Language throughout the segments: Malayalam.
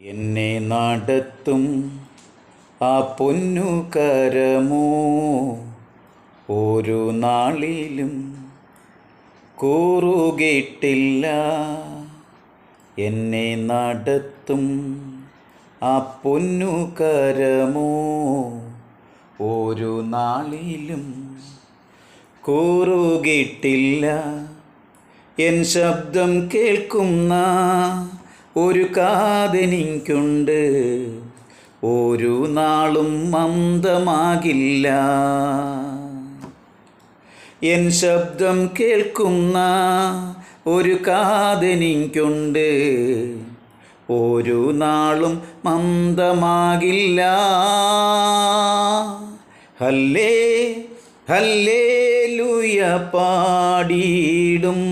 എന്നെ നടത്തും ആ പൊന്നു കരമോ? നാളിലും കൂറുകിട്ടില്ല. എന്നെ നടത്തും ആ പൊന്നു കരമോ? നാളിലും കൂറുകിട്ടില്ല. എൻ ശബ്ദം കേൾക്കുന്ന ഒരു കാതെനിക്കുണ്ട് ഒരു നാളും മന്ദമാകില്ല എൻ ശബ്ദം കേൾക്കുന്ന ഒരു കാതെനിക്കുണ്ട് ഒരു നാളും മന്ദമാകില്ല. ഹല്ലേ ഹല്ലേ ലുയ പാടിയിടും.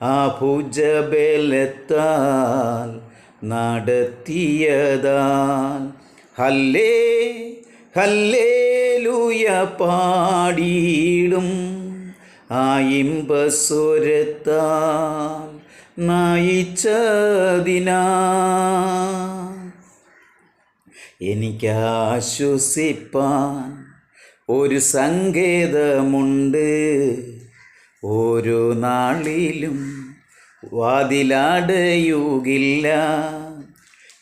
ആ ഭുജബലത്താൽ നടത്തിയതാൽ. ഹല്ലേ ഹല്ലേ ലുയ പാടിയിടും ആ ഇമ്പസ്വരത്താൽ നയിച്ചതിനാ എനിക്കാശ്വസിപ്പാൻ ഒരു സങ്കേതമുണ്ട്. ഓരോ നാളിലും വാതിലാടയുകില്ല.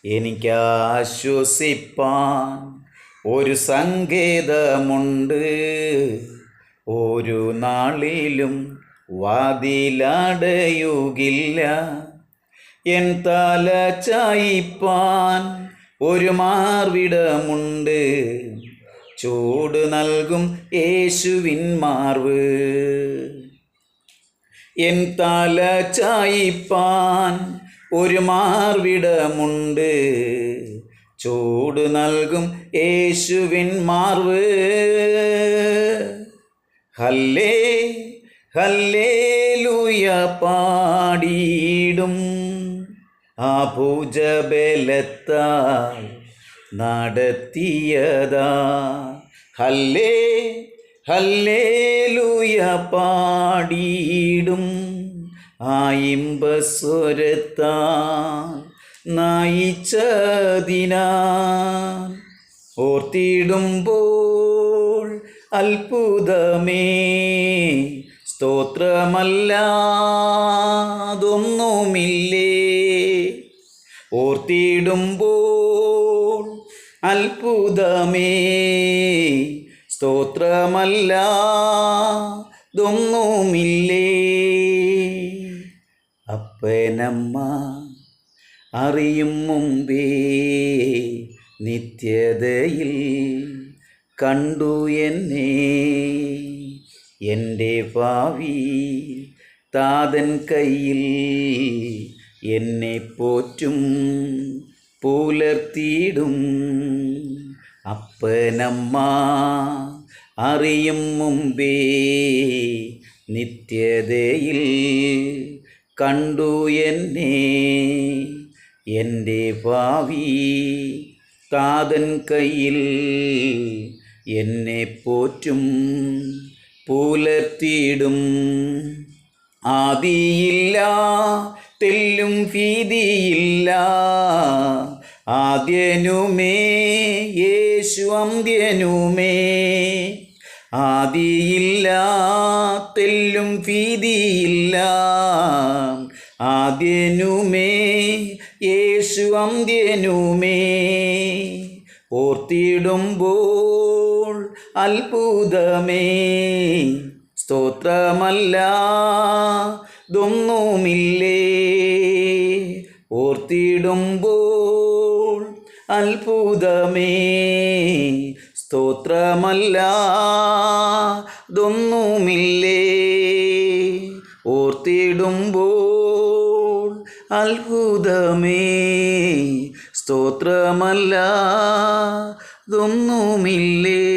എനിക്കാശ്വസിപ്പാൻ ഒരു സങ്കേതമുണ്ട്. ഒരു നാളിലും വാതിലാടയുകില്ല. എൻ തല ചായിപ്പാൻ ഒരു മാർവിടമുണ്ട്. ചൂട് നൽകും യേശുവിൻ മാർവ്. എൻ തല ചായിപ്പാൻ ഒരു മാർവിടമുണ്ട്. ചൂട് നൽകും യേശുവിൻ മാർവ്. ഹല്ലേ ഹല്ലേ ലൂയ പാടിയിടും. ആ ഭുജബലത്താൽ നടത്തിയതാ. ഹല്ലേ ഹല്ലേ ലൂയ പാടിയിടും. ആ ഇമ്പസ്വരത്താൽ നയിച്ചതിനാൽ ഓർത്തിടുമ്പോൾ അത്ഭുതമേ. സ്തോത്രമല്ലാതൊന്നുമില്ലേ. ഓർത്തിടുമ്പോൾ അത്ഭുതമേ. സ്തോത്രമല്ലാതൊന്നുമില്ലേ അപ്പനമ്മ അറിയും മുമ്പേ നിത്യതയിൽ കണ്ടു എന്നെ. എന്റെ ഭാവി താതൻ കയ്യിൽ എന്നെ പോറ്റും പുലർത്തിയിടും. അപ്പനമ്മ അറിയും മുമ്പേ നിത്യതയിൽ കണ്ടു എന്നെ. എന്റെ ഭാവി കാതൻ കയ്യിൽ എന്നെ പോറ്റും പുലർത്തിയിടും. ആദിയില്ല തെല്ലും ഭീതിയില്ല. ആദ്യനുമേ യേശു അന്ത്യനുമേ. ആദിയില്ല തെല്ലും ഭീതിയില്ല. ആദ്യനുമേ യേശു അന്ത്യനുമേ. ഓർത്തിടുമ്പോൾ അത്ഭുതമേ. സ്തോത്രമല്ല ഇതൊന്നുമില്ലേ. ഓർത്തിടുമ്പോൾ അത്ഭുതമേ. സ്തോത്രമല്ല ഇതൊന്നുമില്ലേ? ഓർത്തിടുമ്പോൾ അത്ഭുതമേ സ്തോത്രമല്ല ഇതൊന്നുമില്ലേ?